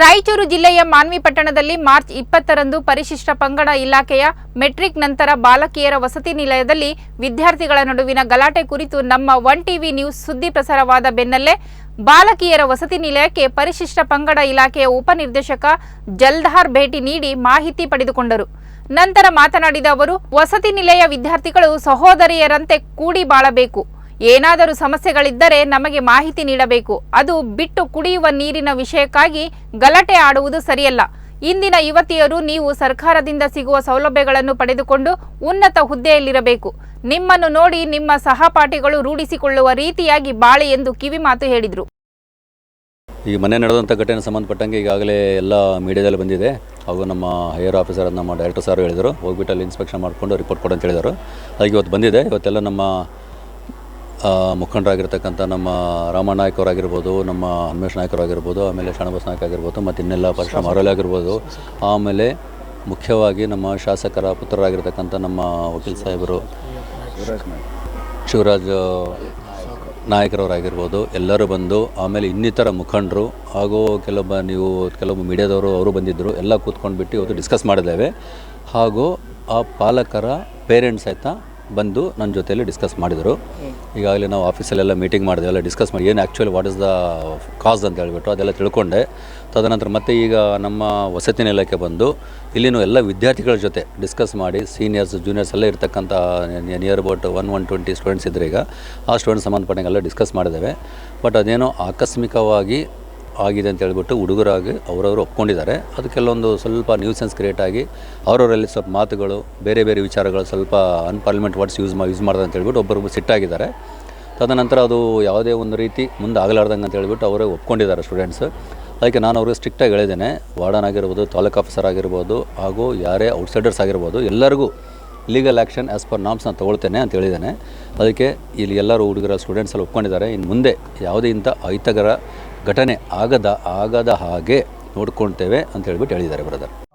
ರಾಯಚೂರು ಜಿಲ್ಲೆಯ ಮಾನ್ವಿ ಪಟ್ಟಣದಲ್ಲಿ ಮಾರ್ಚ್ ಇಪ್ಪತ್ತರಂದು ಪರಿಶಿಷ್ಟ ಪಂಗಡ ಇಲಾಖೆಯ ಮೆಟ್ರಿಕ್ ನಂತರ ಬಾಲಕಿಯರ ವಸತಿ ನಿಲಯದಲ್ಲಿ ವಿದ್ಯಾರ್ಥಿಗಳ ನಡುವಿನ ಗಲಾಟೆ ಕುರಿತು ನಮ್ಮ ಒನ್ ಟಿವಿ ನ್ಯೂಸ್ ಸುದ್ದಿ ಪ್ರಸಾರವಾದ ಬೆನ್ನಲ್ಲೇ ಬಾಲಕಿಯರ ವಸತಿ ನಿಲಯಕ್ಕೆ ಪರಿಶಿಷ್ಟ ಪಂಗಡ ಇಲಾಖೆಯ ಉಪನಿರ್ದೇಶಕ ಜಲ್ದಾರ್ ಭೇಟಿ ನೀಡಿ ಮಾಹಿತಿ ಪಡೆದುಕೊಂಡರು. ನಂತರ ಮಾತನಾಡಿದ ಅವರು, ವಸತಿ ನಿಲಯ ವಿದ್ಯಾರ್ಥಿಗಳು ಸಹೋದರಿಯರಂತೆ ಕೂಡಿ ಬಾಳಬೇಕು. ಏನಾದರೂ ಸಮಸ್ಯೆಗಳಿದ್ದರೆ ನಮಗೆ ಮಾಹಿತಿ ನೀಡಬೇಕು. ಅದು ಬಿಟ್ಟು ಕುಡಿಯುವ ನೀರಿನ ವಿಷಯಕ್ಕಾಗಿ ಗಲಾಟೆ ಆಡುವುದು ಸರಿಯಲ್ಲ. ಇಂದಿನ ಯುವತಿಯರು ನೀವು ಸರ್ಕಾರದಿಂದ ಸಿಗುವ ಸೌಲಭ್ಯಗಳನ್ನು ಪಡೆದುಕೊಂಡು ಉನ್ನತ ಹುದ್ದೆಯಲ್ಲಿರಬೇಕು. ನಿಮ್ಮನ್ನು ನೋಡಿ ನಿಮ್ಮ ಸಹಪಾಠಿಗಳು ರೂಢಿಸಿಕೊಳ್ಳುವ ರೀತಿಯಾಗಿ ಬಾಳೆ ಎಂದು ಕಿವಿಮಾತು ಹೇಳಿದರು. ಈ ಮನೆ ನಡೆದಂಥ ಘಟನೆ ಸಂಬಂಧಪಟ್ಟಂಗೆ ಈಗಾಗಲೇ ಎಲ್ಲ ಮೀಡಿಯಾದಲ್ಲಿ ಬಂದಿದೆ. ಹಾಗೂ ನಮ್ಮ ಹೈಯರ್ ಆಫೀಸರ್ ನಮ್ಮ ಡೈರೆಕ್ಟರ್ ಸರ್ ಹೇಳಿದರು. ಹೋಗ್ಬಿಟ್ಟು ಅಲ್ಲಿ ಇನ್ಸ್ಪೆಕ್ಷನ್ ಮಾಡಿಕೊಂಡು ರಿಪೋರ್ಟ್ ಅಂತ ಹೇಳಿದರು. ಹಾಗೆ ಇವತ್ತು ಬಂದಿದೆ. ಇವತ್ತೆಲ್ಲ ನಮ್ಮ ಮುಖಂಡರಾಗಿರ್ತಕ್ಕಂಥ ನಮ್ಮ ರಾಮಣ್ಣ ನಾಯ್ಕ ಅವರಾಗಿರ್ಬೋದು ನಮ್ಮ ಹನುಮೇಶ್ ನಾಯಕರಾಗಿರ್ಬೋದು ಆಮೇಲೆ ಶರಣಬಸ್ ನಾಯಕ್ ಆಗಿರ್ಬೋದು, ಮತ್ತು ಇನ್ನೆಲ್ಲ ಪರಶುರಾಮ್ ಅವರಲ್ಲಿ ಆಗಿರ್ಬೋದು. ಆಮೇಲೆ ಮುಖ್ಯವಾಗಿ ನಮ್ಮ ಶಾಸಕರ ಪುತ್ರರಾಗಿರ್ತಕ್ಕಂಥ ನಮ್ಮ ವಕೀಲ್ ಸಾಹೇಬರು ಶಿವರಾಜ್ ನಾಯಕರವರಾಗಿರ್ಬೋದು, ಎಲ್ಲರೂ ಬಂದು, ಆಮೇಲೆ ಇನ್ನಿತರ ಮುಖಂಡರು, ಹಾಗೂ ಕೆಲವೊಬ್ಬ ನೀವು, ಕೆಲವೊಬ್ಬ ಮೀಡಿಯಾದವರು ಅವರು ಬಂದಿದ್ದರು, ಎಲ್ಲ ಕೂತ್ಕೊಂಡ್ಬಿಟ್ಟು ಇವತ್ತು ಡಿಸ್ಕಸ್ ಮಾಡಿದ್ದೇವೆ. ಹಾಗೂ ಆ ಪಾಲಕರ ಪೇರೆಂಟ್ಸ್ ಆಯಿತಾ ಬಂದು ನನ್ನ ಜೊತೆಯಲ್ಲಿ ಡಿಸ್ಕಸ್ ಮಾಡಿದರು. ಈಗಾಗಲೇ ನಾವು ಆಫೀಸಲ್ಲೆಲ್ಲ ಮೀಟಿಂಗ್ ಮಾಡಿದೆ ಎಲ್ಲ ಡಿಸ್ಕಸ್ ಮಾಡಿ, ಏನು actually what is the cause ಅಂತ ಹೇಳ್ಬಿಟ್ಟು ಅದೆಲ್ಲ ತಿಳ್ಕೊಂಡೆ. ತದನಂತರ ಮತ್ತೆ ಈಗ ನಮ್ಮ ವಸತಿ ನಿಲಯಕ್ಕೆ ಬಂದು ಇಲ್ಲಿನೂ ಎಲ್ಲ ವಿದ್ಯಾರ್ಥಿಗಳ ಜೊತೆ ಡಿಸ್ಕಸ್ ಮಾಡಿ ಸೀನಿಯರ್ಸ್ ಜೂನಿಯರ್ಸ್ ಎಲ್ಲ ಇರ್ತಕ್ಕಂಥ near about one one twenty students ಇದ್ರೆ ಈಗ ಆ ಸ್ಟೂಡೆಂಟ್ಸ್ ಸಂಬಂಧಪಟ್ಟಂಗೆಲ್ಲ ಡಿಸ್ಕಸ್ ಮಾಡಿದ್ದೇವೆ. ಬಟ್ ಅದೇನೋ ಆಕಸ್ಮಿಕವಾಗಿ ಆಗಿದೆ ಅಂತ ಹೇಳ್ಬಿಟ್ಟು ಹುಡುಗರಾಗಿ ಅವರವರು ಒಪ್ಕೊಂಡಿದ್ದಾರೆ. ಅದು ಕೆಲವೊಂದು ಸ್ವಲ್ಪ ನ್ಯೂಸೆನ್ಸ್ ಕ್ರಿಯೇಟ್ ಆಗಿ ಅವರವರಲ್ಲಿ ಸ್ವಲ್ಪ ಮಾತುಗಳು, ಬೇರೆ ಬೇರೆ ವಿಚಾರಗಳು ಸ್ವಲ್ಪ ಅನ್ಪಾರ್ಲಿಮೆಂಟ್ ವರ್ಡ್ಸ್ ಯೂಸ್ ಮಾ ಯೂಸ್ ಮಾಡಿದೆ ಅಂತ ಹೇಳ್ಬಿಟ್ಟು ಒಬ್ಬರೊಬ್ಬರು ಸಿಟ್ಟಾಗಿದ್ದಾರೆ. ತದನಂತರ ಅದು ಯಾವುದೇ ಒಂದು ರೀತಿ ಮುಂದೆ ಆಗಲಾರ್ದಂಗೆ ಅಂತ ಹೇಳ್ಬಿಟ್ಟು ಅವರೇ ಒಪ್ಕೊಂಡಿದ್ದಾರೆ ಸ್ಟೂಡೆಂಟ್ಸ್ ಅದಕ್ಕೆ ನಾನು ಅವ್ರಿಗೆ ಸ್ಟ್ರಿಕ್ಟಾಗಿ ಹೇಳಿದ್ದೇನೆ. ವಾರ್ಡನ್ ಆಗಿರ್ಬೋದು, ತಾಲೂಕ್ ಆಫೀಸರ್ ಆಗಿರ್ಬೋದು, ಹಾಗೂ ಯಾರೇ ಔಟ್ಸೈಡರ್ಸ್ ಆಗಿರ್ಬೋದು, ಎಲ್ಲರಿಗೂ legal action as per norms ನಾನು ತೊಗೊಳ್ತೇನೆ ಅಂತ ಹೇಳಿದ್ದೇನೆ. ಅದಕ್ಕೆ ಇಲ್ಲಿ ಎಲ್ಲರೂ ಹುಡುಗರ ಸ್ಟೂಡೆಂಟ್ಸ್ ಎಲ್ಲ ಒಪ್ಕೊಂಡಿದ್ದಾರೆ. ಇನ್ನು ಮುಂದೆ ಯಾವುದೇ ಇಂಥ ಅಹಿತಕರ ಘಟನೆ ಆಗದ ಆಗದ ಹಾಗೆ ನೋಡ್ಕೊಳ್ತೇವೆ ಅಂತ ಹೇಳ್ಬಿಟ್ಟು ಹೇಳಿದ್ದಾರೆ ಬ್ರದರ್